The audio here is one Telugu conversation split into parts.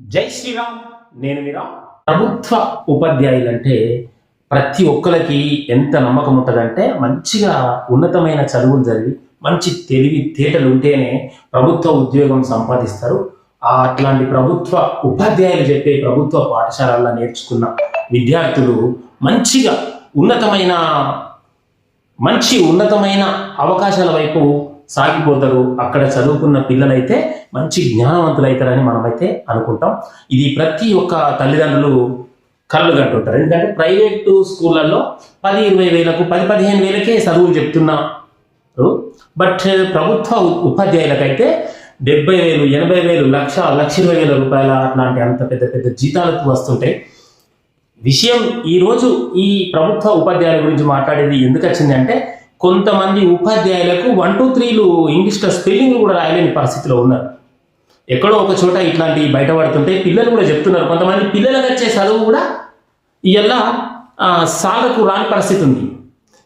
జై శ్రీరామ్ నేను మీరా ప్రభుత్వ ఉపాధ్యాయులు అంటే ప్రతి ఒక్కరికి ఎంత నమ్మకం ఉంటుందంటే మంచిగా ఉన్నతమైన చదువులు జరిగి మంచి తెలివి తేటలు ఉంటేనే ప్రభుత్వ ఉద్యోగం సంపాదిస్తారు. అట్లాంటి ప్రభుత్వ ఉపాధ్యాయులు చెప్పే ప్రభుత్వ పాఠశాలల్లో నేర్చుకున్న విద్యార్థులు మంచిగా ఉన్నతమైన మంచి ఉన్నతమైన అవకాశాల వైపు సాగిపోతారు. అక్కడ చదువుకున్న పిల్లలైతే మంచి జ్ఞానవంతులు అవుతారని మనమైతే అనుకుంటాం. ఇది ప్రతి ఒక్క తల్లిదండ్రులు కళ్ళు కంటుంటారు ఎందుకంటే ప్రైవేటు స్కూళ్ళల్లో పది ఇరవై వేలకు పది పదిహేను వేలకే చదువులు చెప్తున్నారు. బట్ ప్రభుత్వ ఉపాధ్యాయులకైతే డెబ్బై వేలు ఎనభై వేలు లక్ష లక్ష ఇరవై వేల రూపాయల అట్లాంటి అంత పెద్ద పెద్ద జీతాలకు వస్తుంటాయి విషయం ఈరోజు ఈ ప్రభుత్వ ఉపాధ్యాయుల గురించి మాట్లాడేది ఎందుకు వచ్చింది అంటే కొంతమంది ఉపాధ్యాయులకు వన్ టూ త్రీలు ఇంగ్లీష్లో స్పెల్లింగ్ కూడా రాయలేని పరిస్థితిలో ఉన్నారు. ఎక్కడో ఒక చోట ఇట్లాంటివి బయటపడుతుంటే పిల్లలు కూడా చెప్తున్నారు. కొంతమంది పిల్లలకు వచ్చే చదువు కూడా ఇలా సాగకు రాని పరిస్థితి ఉంది.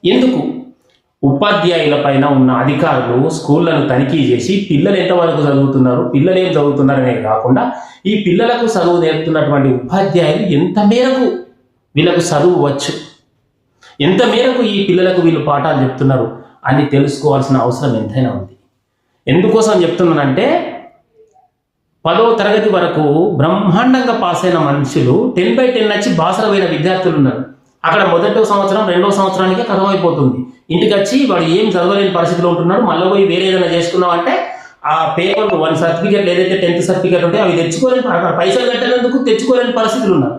ఎందుకు? ఉపాధ్యాయుల పైన ఉన్న అధికారులు స్కూళ్ళను తనిఖీ చేసి పిల్లలు ఎంతవరకు చదువుతున్నారు పిల్లలు ఏం చదువుతున్నారు అనేది కాకుండా ఈ పిల్లలకు చదువు నేర్పుతున్నటువంటి ఉపాధ్యాయులు ఎంత మేరకు వీళ్ళకు చదువు వచ్చు? ఎంత మేరకు ఈ పిల్లలకు వీళ్ళు పాఠాలు చెప్తున్నారు అని తెలుసుకోవాల్సిన అవసరం ఎంతైనా ఉంది. ఎందుకోసం చెప్తున్నానంటే పదో తరగతి వరకు బ్రహ్మాండంగా పాస్ అయిన మనుషులు టెన్ బై టెన్ వచ్చి బాసరమైన విద్యార్థులు ఉన్నారు. అక్కడ మొదటి సంవత్సరం రెండో సంవత్సరానికే కథమైపోతుంది ఇంటికి వచ్చి వాడు ఏం చదవలేని పరిస్థితిలో ఉంటున్నాడు మళ్ళీ పోయి వేరే ఏదైనా చేసుకున్నాం అంటే ఆ పేపర్ వన్ సర్టిఫికేట్ ఏదైతే టెన్త్ సర్టిఫికేట్ ఉంటే అవి తెచ్చుకోలేని పైసలు కట్టేందుకు తెచ్చుకోలేని పరిస్థితులు ఉన్నారు.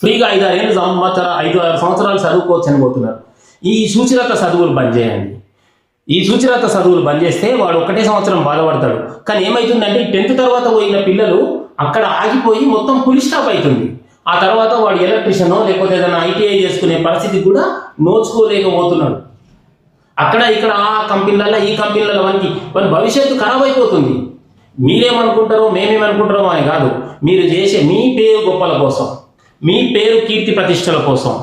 ఫ్రీగా ఐదు ఆరు ఏళ్ళు సంవత్సరం ఐదు ఆరు సంవత్సరాలు చదువుకోవచ్చు అని పోతున్నారు ఈ సూచిరత చదువులు బంద్ చేయండి. ఈ సూచిరత చదువులు బంద్ చేస్తే వాడు ఒకటే సంవత్సరం బాధపడతాడు. కానీ ఏమవుతుందంటే టెన్త్ తర్వాత పోయిన పిల్లలు అక్కడ ఆగిపోయి మొత్తం ఫుల్ స్టాప్ అవుతుంది. ఆ తర్వాత వాడు ఎలక్ట్రిషనో లేకపోతే ఏదైనా ఐటీఐ చేసుకునే పరిస్థితి కూడా నోచుకోలేకపోతున్నాడు. అక్కడ ఇక్కడ ఆ కంపెనీలలో ఈ కంపెనీలలో మనకి మన భవిష్యత్తు ఖరాబ్ అయిపోతుంది. మీరేమనుకుంటారో మేమేమనుకుంటారో అని కాదు. మీరు చేసే మీ పేరు గొప్పల కోసం. మీ పేరు కీర్తి ప్రతిష్టల కోసం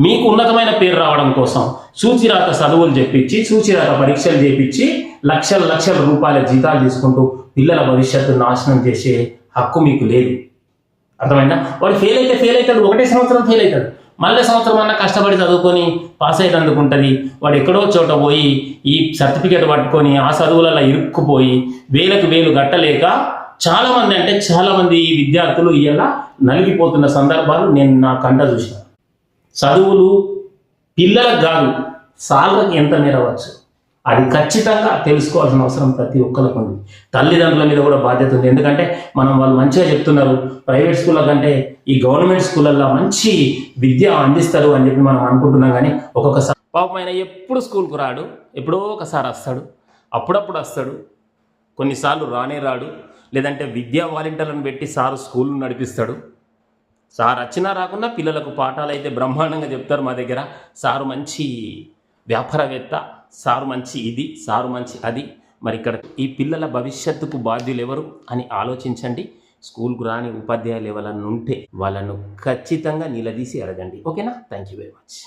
మీకు ఉన్నతమైన పేరు రావడం కోసం సూచిరాత చదువులు చెప్పించి సూచిరాత పరీక్షలు చేపించి లక్షల లక్షల రూపాయల జీతాలు తీసుకుంటూ పిల్లల భవిష్యత్తు నాశనం చేసే హక్కు మీకు లేదు. అర్థమైందా? వాడు ఫెయిల్ అయితే ఫెయిల్ అవుతాడు ఒకటే సంవత్సరం ఫెయిల్ అవుతాడు. మళ్ళీ సంవత్సరం అన్నా కష్టపడి చదువుకొని పాస్ అయ్యేందుకు ఉంటుంది. వాడు ఎక్కడో చోట పోయి ఈ సర్టిఫికేట్ పట్టుకొని ఆ చదువులలో ఇరుక్కుపోయి వేలకు వేలు గట్టలేక చాలా మంది అంటే చాలా మంది విద్యార్థులు ఇలా నలిగిపోతున్న సందర్భాలు నేను నా కంట చూసిన. చదువులు పిల్లలకు కాదు సాలకి ఎంత మేరవచ్చు అది ఖచ్చితంగా తెలుసుకోవాల్సిన అవసరం ప్రతి ఒక్కరికి ఉంది. తల్లిదండ్రుల మీద కూడా బాధ్యత ఉంది. ఎందుకంటే మనం వాళ్ళు మంచిగా చెప్తున్నారు ప్రైవేట్ స్కూళ్ళ కంటే ఈ గవర్నమెంట్ స్కూళ్ళల్లో మంచి విద్య అందిస్తారు అని చెప్పి మనం అనుకుంటున్నాం కానీ ఒక్కొక్కసారి పాపమైన ఎప్పుడు స్కూల్కు రాడు ఎప్పుడో ఒకసారి వస్తాడు అప్పుడప్పుడు వస్తాడు. కొన్నిసార్లు రానే రాడు లేదంటే విద్యా వాలంటీర్లను పెట్టి సారు స్కూల్ నడిపిస్తాడు. సార్ వచ్చినా రాకుండా పిల్లలకు పాఠాలు అయితే బ్రహ్మాండంగా చెప్తారు మా దగ్గర. సారు మంచి వ్యాపారవేత్త సారు మంచి ఇది సారు మంచి అది. మరి ఇక్కడ ఈ పిల్లల భవిష్యత్తుకు బాధ్యులు ఎవరు అని ఆలోచించండి. స్కూల్కు రాని ఉపాధ్యాయులు ఎవరన్నా ఉంటే వాళ్ళను ఖచ్చితంగా నిలదీసి అడగండి. ఓకేనా? Thank you very much.